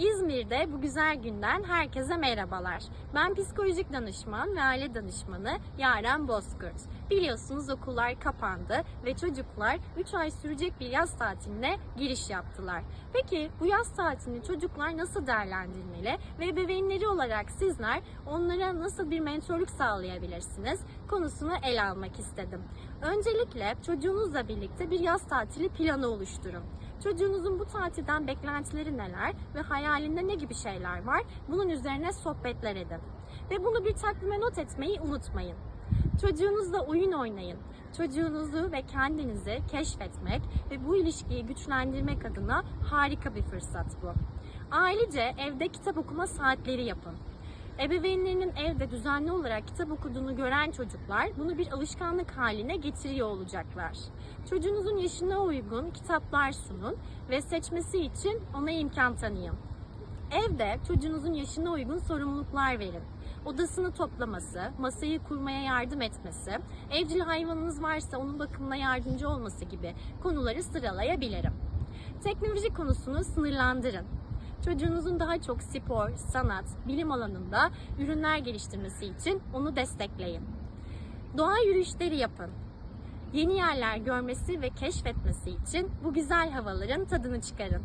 İzmir'de bu güzel günden herkese merhabalar. Ben psikolojik danışman ve aile danışmanı Yaren Bozkurt. Biliyorsunuz okullar kapandı ve çocuklar 3 ay sürecek bir yaz tatiline giriş yaptılar. Peki bu yaz tatilini çocuklar nasıl değerlendirmeli ve ebeveynleri olarak sizler onlara nasıl bir mentorluk sağlayabilirsiniz konusunu ele almak istedim. Öncelikle çocuğunuzla birlikte bir yaz tatili planı oluşturun. Çocuğunuzun bu tatilden beklentileri neler ve hayalinde ne gibi şeyler var? Bunun üzerine sohbetler edin. Ve bunu bir takvime not etmeyi unutmayın. Çocuğunuzla oyun oynayın. Çocuğunuzu ve kendinizi keşfetmek ve bu ilişkiyi güçlendirmek adına harika bir fırsat bu. Ailece evde kitap okuma saatleri yapın. Ebeveynlerinin evde düzenli olarak kitap okuduğunu gören çocuklar bunu bir alışkanlık haline getiriyor olacaklar. Çocuğunuzun yaşına uygun kitaplar sunun ve seçmesi için ona imkan tanıyın. Evde çocuğunuzun yaşına uygun sorumluluklar verin. Odasını toplaması, masayı kurmaya yardım etmesi, evcil hayvanınız varsa onun bakımına yardımcı olması gibi konuları sıralayabilirim. Teknoloji konusunu sınırlandırın. Çocuğunuzun daha çok spor, sanat, bilim alanında ürünler geliştirmesi için onu destekleyin. Doğa yürüyüşleri yapın. Yeni yerler görmesi ve keşfetmesi için bu güzel havaların tadını çıkarın.